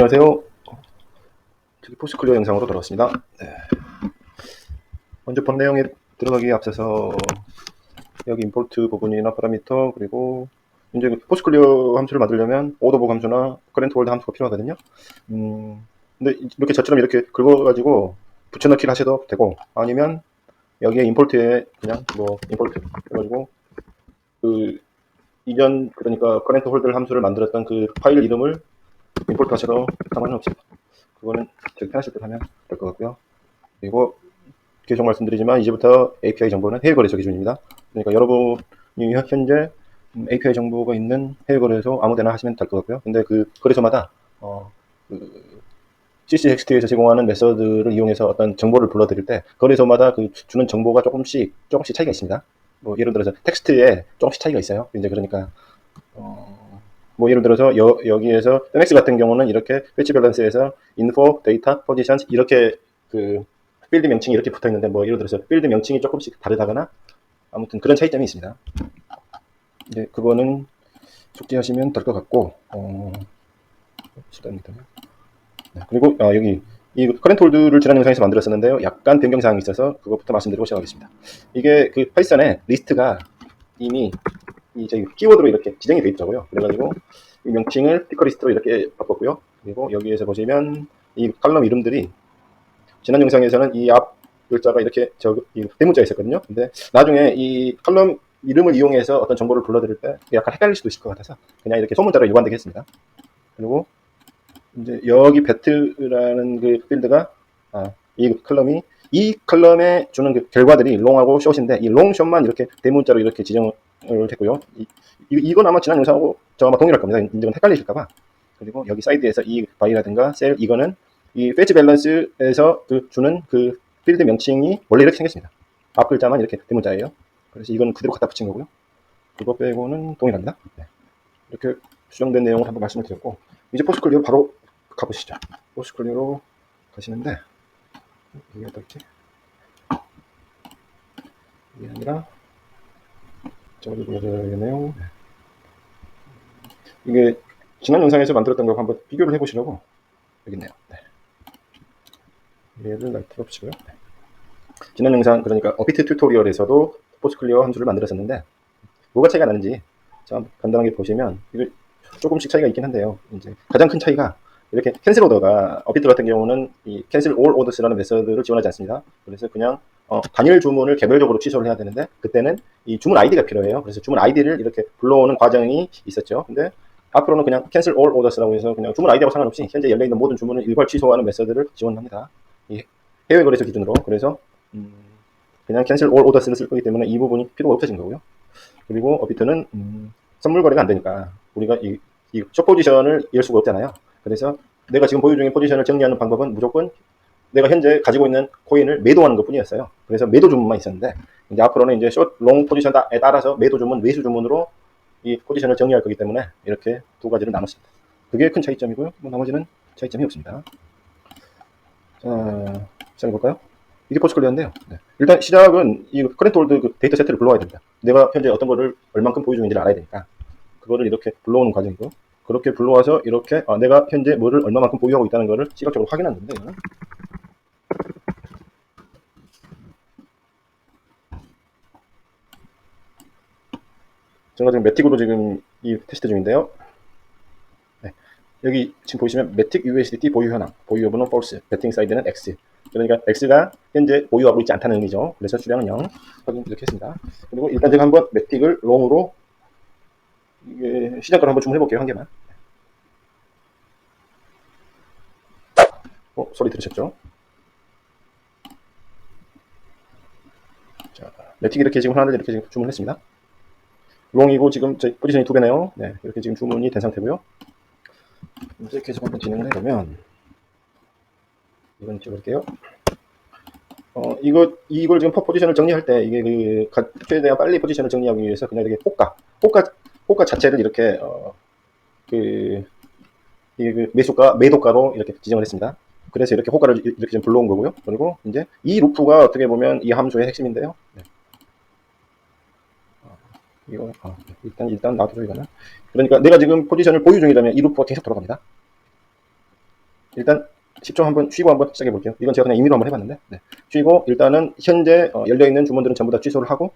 안녕하세요. 저기 포스클리어 영상으로 돌아왔습니다. 네. 먼저 본 내용에 들어가기에 앞서서 여기 임포트 부분이나 파라미터 그리고 이제 그 포스클리어 함수를 만들려면 오더보 함수나 커렌트 홀드 함수가 필요하거든요. 음, 근데 이렇게 저처럼 이렇게 긁어가지고 붙여넣기를 하셔도 되고 아니면 여기에 임포트에 그냥 뭐 임포트 해가지고 그 이전 그러니까 커렌트 홀드 함수를 만들었던 그 파일 이름을 임포트 하셔도 상관은 없습니다. 그거는 저기 편하실 때 하면 될 것 같고요. 그리고 계속 말씀드리지만 이제부터 API 정보는 해외 거래소 기준입니다. 그러니까 여러분이 현재 API 정보가 있는 해외 거래소 아무데나 하시면 될 것 같고요. 근데 그 거래소마다 어, 그 CCXT에서 제공하는 메서드를 이용해서 어떤 정보를 불러드릴 때 거래소마다 그 주는 정보가 조금씩 조금씩 차이가 있습니다. 뭐 예를 들어서 텍스트에 조금씩 차이가 있어요. 이제 그러니까 어, 뭐 예를 들어서 여, 여기에서 MX 같은 경우는 이렇게 패치 밸런스에서 info, data, positions 이렇게 그 필드 명칭이 이렇게 붙어 있는데 뭐 예를 들어서 필드 명칭이 조금씩 다르다거나 아무튼 그런 차이점이 있습니다. 이제 그거는 숙지하시면 될 것 같고 어, 시간입니다. 네, 그리고 아, 여기 이 커렌트 홀드를 지난 영상에서 만들었었는데요. 약간 변경 사항이 있어서 그것부터 말씀드리고 시작하겠습니다. 이게 그 파이썬에 리스트가 이미 이제 키워드로 이렇게 지정이 되어 있더라고요. 그래가지고 이 명칭을 피커리스트로 이렇게 바꿨고요. 그리고 여기에서 보시면 이 칼럼 이름들이 지난 영상에서는 이 앞 글자가 이렇게 저이 대문자 있었거든요. 근데 나중에 이 칼럼 이름을 이용해서 어떤 정보를 불러드릴 때 약간 헷갈릴 수도 있을 것 같아서 그냥 이렇게 소문자로 일관되게 했습니다. 그리고 이제 여기 배트라는 그 필드가 아, 이 컬럼이 이 컬럼에 주는 그 결과들이 롱하고 숏인데 이 롱 숏만 이렇게 대문자로 이렇게 지정 을 했고요. 이, 이, 이건 아마 지난 영상하고 저 아마 동일할 겁니다. 이건 헷갈리실까봐. 그리고 여기 사이드에서 이 바이라든가 셀 이거는 이 페이지 밸런스에서 그 주는 그 필드 명칭이 원래 이렇게 생겼습니다. 앞 글자만 이렇게 대문자예요. 그래서 이건 그대로 갖다 붙인 거고요. 그거 빼고는 동일합니다. 네. 이렇게 수정된 내용을 한번 말씀을 드렸고 이제 포스클리오 바로 가보시죠. 포스클리오로 가시는데 이게 어떨지 이게 아니라 저기 보여드려야겠네요. 네. 이게 지난 영상에서 만들었던 거 한번 비교를 해보시려고 여기 있네요. 네. 얘를 라이트로 붙이고요. 네. 지난 영상 그러니까 어비트 튜토리얼에서도 포스클리어 함수를 만들었었는데 뭐가 차이가 나는지 자 간단하게 보시면 이게 조금씩 차이가 있긴 한데요. 이제 가장 큰 차이가 이렇게 캔슬 오더가 어비트 같은 경우는 이 캔슬 올 오더스라는 메서드를 지원하지 않습니다. 그래서 그냥 어, 단일 주문을 개별적으로 취소를 해야 되는데 그때는 이 주문 아이디가 필요해요. 그래서 주문 아이디를 이렇게 불러오는 과정이 있었죠. 근데 앞으로는 그냥 cancel all orders라고 해서 그냥 주문 아이디하고 상관없이 현재 열려 있는 모든 주문을 일괄 취소하는 메서드를 지원합니다. 이 해외 거래소 기준으로 그래서 음, 그냥 cancel all orders를 쓸 거기 때문에 이 부분이 필요가 없어진 거고요. 그리고 어비트는 음, 선물 거래가 안 되니까 우리가 이, 이 숏포지션을 열 수가 없잖아요. 그래서 내가 지금 보유 중인 포지션을 정리하는 방법은 무조건 내가 현재 가지고 있는 코인을 매도하는 것 뿐이었어요. 그래서 매도 주문만 있었는데 이제 앞으로는 이제 숏, 롱 포지션에 따라서 매도 주문, 매수 주문으로 이 포지션을 정리할 거기 때문에 이렇게 두 가지를 나눴습니다. 그게 큰 차이점이고요. 뭐 나머지는 차이점이 없습니다. 자, 시작해 볼까요? 이게 포스클리어인데요. 네. 일단 시작은 이 커렌트 홀드 그 데이터 세트를 불러와야 됩니다. 내가 현재 어떤 거를 얼만큼 보유 중인지를 알아야 되니까 그거를 이렇게 불러오는 과정이고 그렇게 불러와서 이렇게 아, 내가 현재 뭐를 얼마만큼 보유하고 있다는 거를 시각적으로 확인하는 건데 이거는 제가 지금 매틱으로 지금 이 테스트 중인데요. 네. 여기 지금 보시면 매틱 USDT 보유 현황, 보유 여부는 false, 배팅 사이드는 X. 그러니까 X가 현재 보유하고 있지 않다는 의미죠. 그래서 수량은 0 확인 이렇게 했습니다. 그리고 일단 제가 한번 매틱을 롱으로 시작을 한번 주문해 볼게요 한 개만. 어 소리 들으셨죠? 자 매틱 이렇게 지금 하나를 이렇게 지금 주문했습니다. 롱이고 지금 저희 포지션이 두 배네요. 네, 이렇게 지금 주문이 된 상태고요. 이제 계속 한번 진행을 해보면 이건 찍을게요. 어, 이거 이걸 지금 포지션을 정리할 때 이게 그 가- 최대한 빨리 포지션을 정리하기 위해서 그냥 이렇게 호가, 호가, 호가 자체를 이렇게 어, 그 이게 그 매수가, 매도가로 이렇게 지정을 했습니다. 그래서 이렇게 호가를 이- 이렇게 좀 불러온 거고요. 그리고 이제 이 루프가 어떻게 보면 이 함수의 핵심인데요. 네. 이거 아, 일단 일단 놔두죠 이거는 그러니까 내가 지금 포지션을 보유 중이라면 이 루프가 계속 돌아갑니다 일단 10초 한번 쉬고 한번 시작해 볼게요. 이건 제가 그냥 임의로 한번 해봤는데 네. 쉬고 일단은 현재 어, 열려 있는 주문들은 전부 다 취소를 하고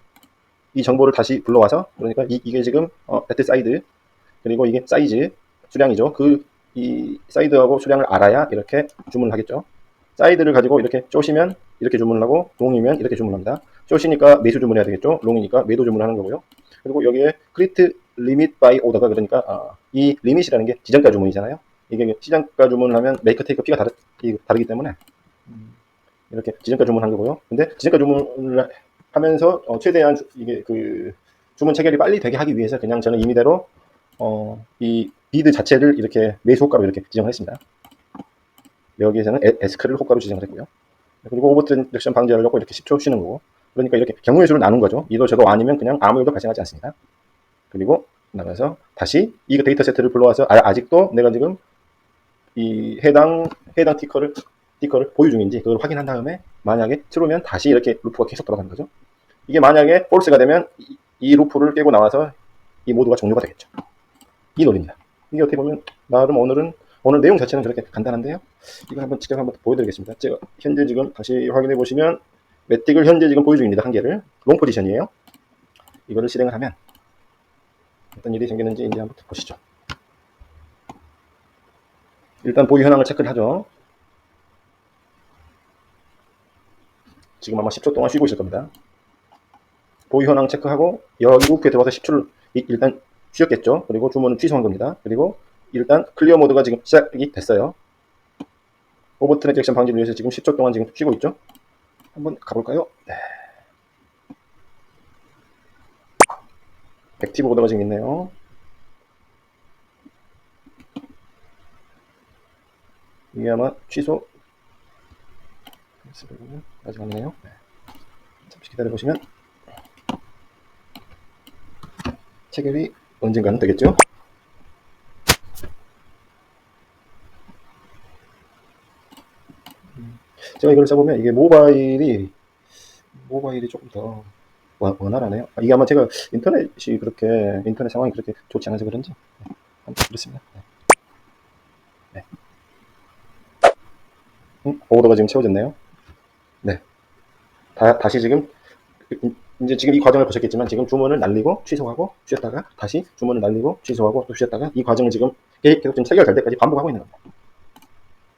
이 정보를 다시 불러와서 그러니까 이, 게 지금 어, 배트 사이드 그리고 이게 사이즈 수량이죠. 그 이 사이드하고 수량을 알아야 이렇게 주문을 하겠죠. 사이드를 가지고 이렇게 쪼시면 이렇게 주문을 하고 롱이면 이렇게 주문합니다. 쪼시니까 매수 주문해야 되겠죠. 롱이니까 매도 주문하는 거고요. 그리고 여기에 크리트 리밋 바이 오더가 그러니까 아, 이 리밋이라는 게 지정가 주문이잖아요. 이게 시장가 주문을 하면 메이커 테이크 피가 다르, 다르기 때문에 이렇게 지정가 주문한 거고요. 근데 지정가 주문을 하면서 어, 최대한 주, 이게 그 주문 체결이 빨리 되게 하기 위해서 그냥 저는 임의대로 어, 이 비드 자체를 이렇게 매수 호가로 이렇게 지정을 했습니다. 여기에서는 에, 에스크를 호가로 지정을 했고요. 그리고 오버트 렉션 방지하려고 이렇게 10초 쉬는 거고. 그러니까 이렇게 경우의 수를 나눈 거죠. 이도 저도 아니면 그냥 아무 일도 발생하지 않습니다. 그리고 나가서 다시 이 데이터 세트를 불러와서 아, 아직도 내가 지금 이 해당 해당 티커를 티커를 보유 중인지 그걸 확인한 다음에 만약에 트루면 다시 이렇게 루프가 계속 돌아가는 거죠. 이게 만약에 폴스가 되면 이, 이 루프를 깨고 나와서 이 모드가 종료가 되겠죠. 이 논리입니다. 이게 어떻게 보면 나름 오늘은 오늘 내용 자체는 그렇게 간단한데요. 이거 한번 직접 한번 보여드리겠습니다. 제가 현재 지금 다시 확인해 보시면 매틱을 현재 지금 보유 중입니다. 한 개를 롱 포지션이에요. 이거를 실행을 하면 어떤 일이 생기는지 이제 한번 보시죠. 일단 보유 현황을 체크를 하죠. 지금 아마 10초 동안 쉬고 있을 겁니다. 보유 현황 체크하고 여기 루프에 들어와서 10초를 일단 쉬었겠죠. 그리고 주문은 취소한 겁니다. 그리고 일단 클리어 모드가 지금 시작이 됐어요. 오버 트랜잭션 방지를 위해서 지금 10초 동안 지금 쉬고 있죠. 한번 가볼까요? 네. 액티브 오더가 지금 있네요. 이게 아마 취소 아직 아니네요. 네. 잠시 기다려보시면 체결이 언젠가는 되겠죠? 제가 이걸 써보면 이게 모바일이 모바일이 조금 더 원- 원활하네요. 아, 이게 아마 제가 인터넷이 그렇게 인터넷 상황이 그렇게 좋지 않아서 그런지 그렇습니다. 네. 네. 음, 오더가 지금 채워졌네요. 네. 다, 다시 지금 이제 지금 이 과정을 보셨겠지만 지금 주문을 날리고 취소하고 쉬었다가 다시 주문을 날리고 취소하고 또 쉬었다가 이 과정을 지금 계속 지금 체결될 때까지 반복하고 있는 겁니다.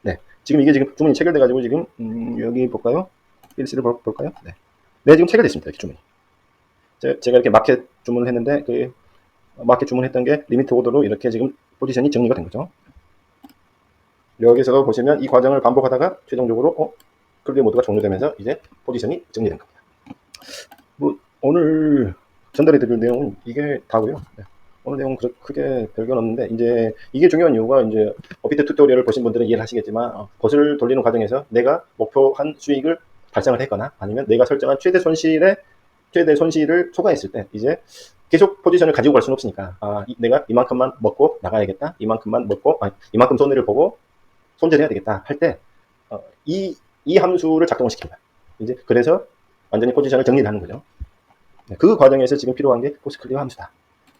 네. 지금 이게 지금 주문이 체결돼가지고 지금 음, 여기 볼까요? 일시를 볼, 볼까요? 네. 네, 지금 체결됐습니다. 이렇게 주문이. 제, 제가 이렇게 마켓 주문을 했는데 그 마켓 주문했던 게 리미트 오더로 이렇게 지금 포지션이 정리가 된 거죠. 여기서 보시면 이 과정을 반복하다가 최종적으로 어, 클리어 모드가 종료되면서 이제 포지션이 정리된 겁니다. 뭐 오늘 전달해 드릴 내용은 이게 다고요. 네. 오늘 내용은 그- 크게 별건 없는데 이제 이게 중요한 이유가 이제 어비트 튜토리얼을 보신 분들은 이해를 하시겠지만 어, 봇을 돌리는 과정에서 내가 목표한 수익을 발생을 했거나 아니면 내가 설정한 최대 손실에 최대 손실을 초과했을 때 이제 계속 포지션을 가지고 갈 수는 없으니까 아, 이- 내가 이만큼만 먹고 나가야겠다 이만큼만 먹고 아니, 이만큼 손해를 보고 손절해야 되겠다 할때 어, 이, 이 함수를 작동을 시킵니다. 이제 그래서 완전히 포지션을 정리를 하는 거죠. 네, 그 과정에서 지금 필요한 게 포스 클리어 함수다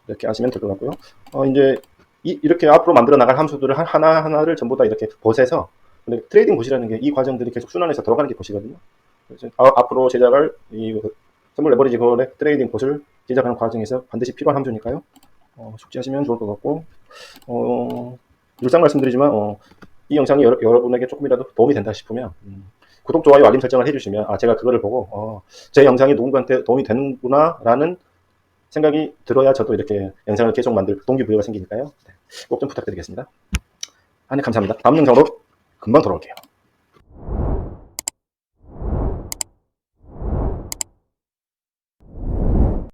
이렇게 아시면 될 것 같고요 어, 이제 이, 렇게 앞으로 만들어 나갈 함수들을 하- 하나하나를 전부 다 이렇게 봇에서 근데 트레이딩 봇이라는 게 이 과정들이 계속 순환해서 들어가는 게 봇이거든요 그래서 아, 앞으로 제작할 이 선물 레버리지 거래 트레이딩 봇을 제작하는 과정에서 반드시 필요한 함수니까요. 어, 숙지하시면 좋을 것 같고 어, 늘상 말씀드리지만 어, 이 영상이 여러, 여러분에게 조금이라도 도움이 된다 싶으면 음, 구독, 좋아요, 알림 설정을 해주시면 아 제가 그거를 보고 어, 제 영상이 누군가한테 도움이 되는구나 라는 생각이 들어야 저도 이렇게 영상을 계속 만들 동기부여가 생기니까요. 꼭 좀 부탁드리겠습니다. 아, 네, 감사합니다. 다음 영상으로 금방 돌아올게요.